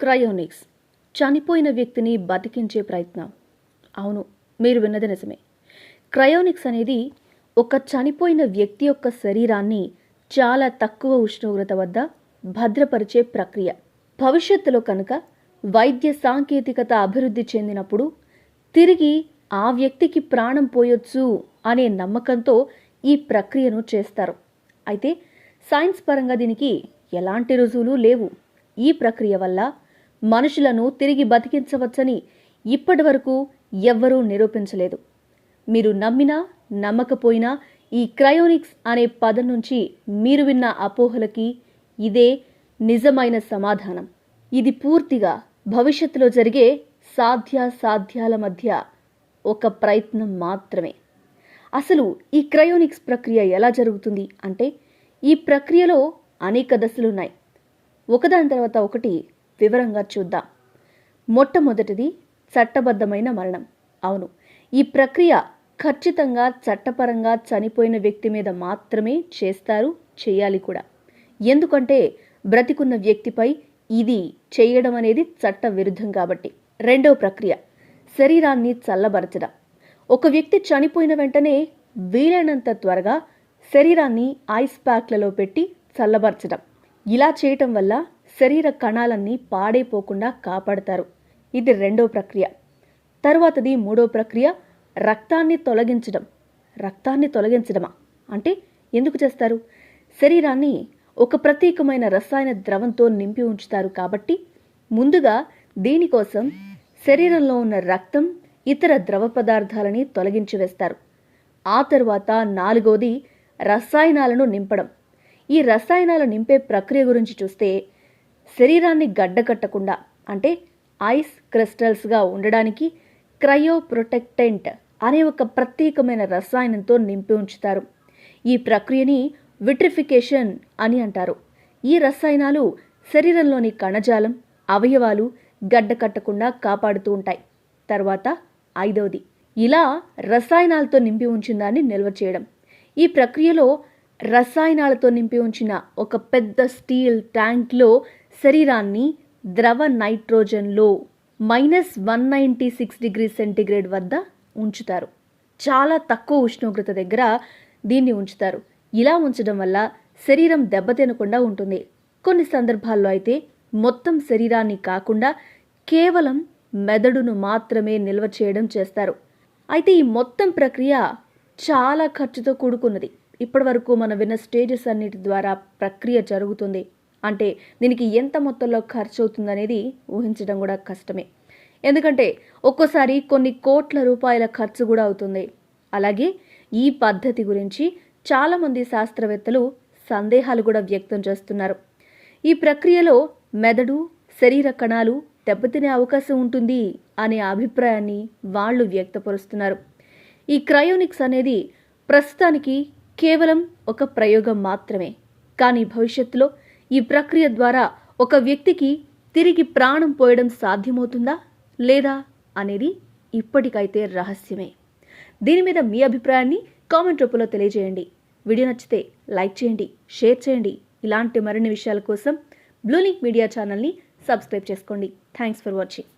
Cryonics. చనిపోయిన వ్యక్తిని బతికించే ప్రయత్నం. అవును మీరు విన్నది నిజమే. క్రయోనిక్స్ అనేది ఒక చనిపోయిన వ్యక్తి యొక్క శరీరాన్ని చాలా తక్కువ ఉష్ణోగ్రత వద్ద భద్రపరిచే ప్రక్రియ. భవిష్యత్తులో కనుక వైద్య సాంకేతికత అభివృద్ధి చెందినప్పుడు తిరిగి ఆ వ్యక్తికి ప్రాణం పోయొచ్చు అనే నమ్మకంతో ఈ ప్రక్రియను చేస్తారు. అయితే సైన్స్ పరంగా దీనికి ఎలాంటి రుజువులు లేవు. ఈ ప్రక్రియ వల్ల మనుషులను తిరిగి బతికించవచ్చని ఇప్పటి వరకు ఎవ్వరూ నిరూపించలేదు. మీరు నమ్మినా నమ్మకపోయినా ఈ క్రయోనిక్స్ అనే పదం నుంచి మీరు విన్న అపోహలకి ఇదే నిజమైన సమాధానం. ఇది పూర్తిగా భవిష్యత్తులో జరిగే సాధ్యాసాధ్యాల మధ్య ఒక ప్రయత్నం మాత్రమే. అసలు ఈ క్రయోనిక్స్ ప్రక్రియ ఎలా జరుగుతుంది అంటే ఈ ప్రక్రియలో అనేక దశలున్నాయి. ఒకదాని తర్వాత ఒకటి వివరంగా చూద్దాం. మొట్టమొదటిది చట్టబద్ధమైన మరణం. అవును ఈ ప్రక్రియ ఖచ్చితంగా చట్టపరంగా చనిపోయిన వ్యక్తి మీద మాత్రమే చేస్తారు చేయాలి కూడా. ఎందుకంటే బ్రతికున్న వ్యక్తిపై ఇది చేయడం అనేది చట్ట విరుద్ధం కాబట్టి. రెండవ ప్రక్రియ శరీరాన్ని చల్లబరచడం. ఒక వ్యక్తి చనిపోయిన వెంటనే వీలైనంత త్వరగా శరీరాన్ని ఐస్ ప్యాక్లలో పెట్టి చల్లబరచడం. ఇలా చేయటం వల్ల శరీర కణాలన్నీ పాడైపోకుండా కాపాడతారు. ఇది రెండో ప్రక్రియ. తర్వాతది మూడో ప్రక్రియ రక్తాన్ని తొలగించడం. రక్తాన్ని తొలగించడమా? అంటే ఎందుకు చేస్తారు? శరీరాన్ని ఒక ప్రత్యేకమైన రసాయన ద్రవంతో నింపి ఉంచుతారు కాబట్టి ముందుగా దీనికోసం శరీరంలో ఉన్న రక్తం ఇతర ద్రవ పదార్థాలని తొలగించి వేస్తారు. ఆ తర్వాత నాలుగోది రసాయనాలను నింపడం. ఈ రసాయనాలు నింపే ప్రక్రియ గురించి చూస్తే శరీరాన్ని గడ్డకట్టకుండా అంటే ఐస్ క్రిస్టల్స్గా ఉండడానికి క్రయో ప్రొటెక్టెంట్ అనే ఒక ప్రత్యేకమైన రసాయనంతో నింపి ఉంచుతారు. ఈ ప్రక్రియని విట్రిఫికేషన్ అని అంటారు. ఈ రసాయనాలు శరీరంలోని కణజాలం అవయవాలు గడ్డకట్టకుండా కాపాడుతూ ఉంటాయి. తర్వాత ఐదవది ఇలా రసాయనాలతో నింపి ఉంచిన దాన్ని నిల్వ చేయడం. ఈ ప్రక్రియలో రసాయనాలతో నింపి ఉంచిన ఒక పెద్ద స్టీల్ ట్యాంక్లో శరీరాన్ని ద్రవ నైట్రోజన్లో minus one ninety six degree centigrade వద్ద ఉంచుతారు. చాలా తక్కువ ఉష్ణోగ్రత దగ్గర దీన్ని ఉంచుతారు. ఇలా ఉంచడం వల్ల శరీరం దెబ్బతినకుండా ఉంటుంది. కొన్ని సందర్భాల్లో అయితే మొత్తం శరీరాన్ని కాకుండా కేవలం మెదడును మాత్రమే నిల్వ చేయడం చేస్తారు. అయితే ఈ మొత్తం ప్రక్రియ చాలా ఖర్చుతో కూడుకున్నది. ఇప్పటి వరకు మనం విన్న స్టేజెస్ అన్నిటి ద్వారా ప్రక్రియ జరుగుతుంది. అంటే దీనికి ఎంత మొత్తంలో ఖర్చు అవుతుందనేది ఊహించడం కూడా కష్టమే. ఎందుకంటే ఒక్కోసారి కొన్ని కోట్ల రూపాయల ఖర్చు కూడా అవుతుంది. అలాగే ఈ పద్ధతి గురించి చాలామంది శాస్త్రవేత్తలు సందేహాలు కూడా వ్యక్తం చేస్తున్నారు. ఈ ప్రక్రియలో మెదడు శరీర కణాలు దెబ్బతినే అవకాశం ఉంటుంది అనే అభిప్రాయాన్ని వాళ్ళు వ్యక్తపరుస్తున్నారు. ఈ క్రయోనిక్స్ అనేది ప్రస్తుతానికి కేవలం ఒక ప్రయోగం మాత్రమే. కానీ భవిష్యత్తులో ఈ ప్రక్రియ ద్వారా ఒక వ్యక్తికి తిరిగి ప్రాణం పోయడం సాధ్యమవుతుందా లేదా అనేది ఇప్పటికైతే రహస్యమే. దీని మీద మీ అభిప్రాయాన్ని కామెంట్ రూపంలో తెలియజేయండి. వీడియో నచ్చితే లైక్ చేయండి షేర్ చేయండి. ఇలాంటి మరిన్ని విషయాల కోసం బ్లూలింక్ మీడియా ఛానల్ని సబ్స్క్రైబ్ చేసుకోండి. Thanks for watching